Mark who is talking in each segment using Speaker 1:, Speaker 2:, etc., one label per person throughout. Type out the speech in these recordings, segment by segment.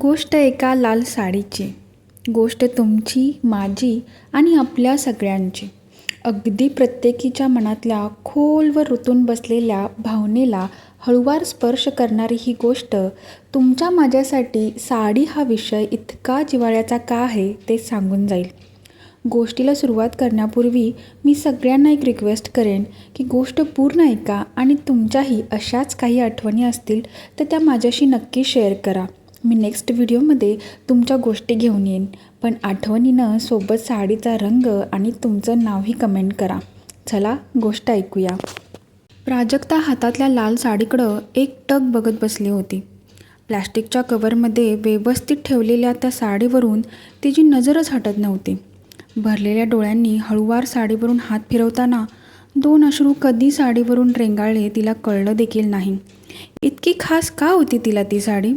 Speaker 1: गोष्ट एका लाल साडीची गोष्ट तुमची माझी आणि आपल्या सगळ्यांची. अगदी प्रत्येकीच्या मनातल्या खोलवर रुतून बसलेल्या भावनेला हळूवार स्पर्श करणारी ही गोष्ट तुमच्या माझ्यासाठी साडी हा विषय इतका जिव्हाळ्याचा का आहे ते सांगून जाईल. गोष्टीला सुरुवात करण्यापूर्वी मी सगळ्यांना एक रिक्वेस्ट करेन की गोष्ट पूर्ण ऐका आणि तुमच्याही अशाच काही आठवणी असतील तर त्या माझ्याशी नक्की शेअर करा. मी नेक्स्ट व्हिडिओमध्ये तुमच्या गोष्टी घेऊन येईन. पण आठवणीनं सोबत साडीचा रंग आणि तुमचं नावही कमेंट करा. चला गोष्ट ऐकूया. प्राजक्ता हातातल्या लाल साडीकडं एक टक बघत बसली होती. प्लॅस्टिकच्या कवरमध्ये व्यवस्थित ठेवलेल्या त्या साडीवरून तिची नजरच हटत नव्हती. भरलेल्या डोळ्यांनी हळूवार साडीवरून हात फिरवताना दोन अश्रू कधी साडीवरून रेंगाळले तिला कळलं देखील नाही. इतकी खास का होती तिला ती साडी?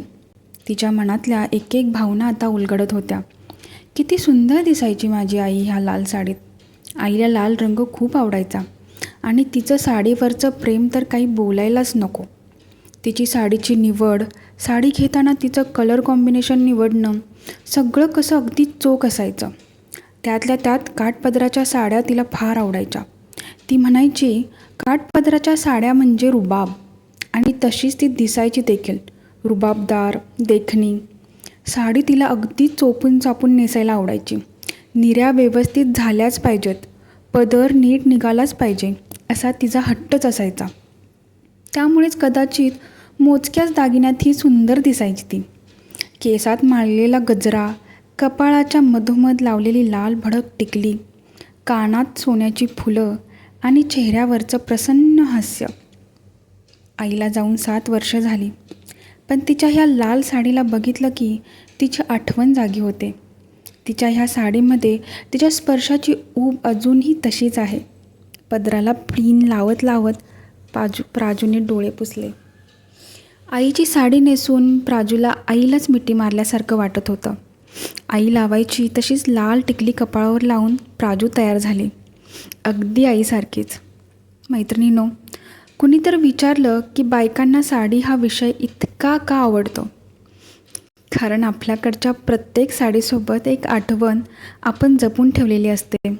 Speaker 1: तिच्या मनातल्या एक एक भावना आता उलगडत होत्या. किती सुंदर दिसायची माझी आई ह्या लाल साडीत. आईला लाल रंग खूप आवडायचा. आणि तिचं साडीवरचं प्रेम तर काही बोलायलाच नको. तिची साडीची निवड साडी घेताना तिचं कलर कॉम्बिनेशन निवडणं सगळं कसं अगदी चोख असायचं. त्यातल्या त्यात काठपदराच्या साड्या तिला फार आवडायच्या. ती म्हणायची काठपदराच्या साड्या म्हणजे रुबाब. आणि तशीच ती दिसायची देखील. रुबाबदार देखणी. साडी तिला अगदी चोपून चापून नेसायला आवडायची. निऱ्या व्यवस्थित झाल्याच पाहिजेत. पदर नीट निघालाच पाहिजे असा तिचा हट्टच असायचा. त्यामुळेच कदाचित मोजक्याच दागिन्यात ही सुंदर दिसायची ती. केसात माळलेला गजरा कपाळाच्या मधोमध लावलेली लाल भडक टिकली कानात सोन्याची फुलं आणि चेहऱ्यावरचं प्रसन्न हास्य. आईला जाऊन सात वर्ष झाली. पण तिच्या ह्या लाल साडीला बघितलं की तिची आठवण जागी होते. तिच्या ह्या साडीमध्ये तिच्या स्पर्शाची ऊब अजूनही तशीच आहे. पदराला प्लीन लावत लावत पाजू प्राजूने डोळे पुसले. आईची साडी नेसून प्राजूला आईलाच मिठी मारल्यासारखं वाटत होतं. आई लावायची तशीच लाल टिकली कपाळावर लावून प्राजू तयार झाली. अगदी आईसारखीच. मैत्रिणीनो कुणी तर विचारलं की बायकांना साडी हा विषय इतका का आवडतो? कारण आपल्याकडच्या प्रत्येक साडीसोबत एक आठवण आपण जपून ठेवलेली असते.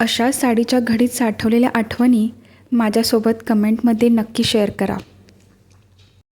Speaker 1: अशाच साडीच्या घडीत साठवलेल्या आठवणी माझ्यासोबत कमेंटमध्ये नक्की शेअर करा.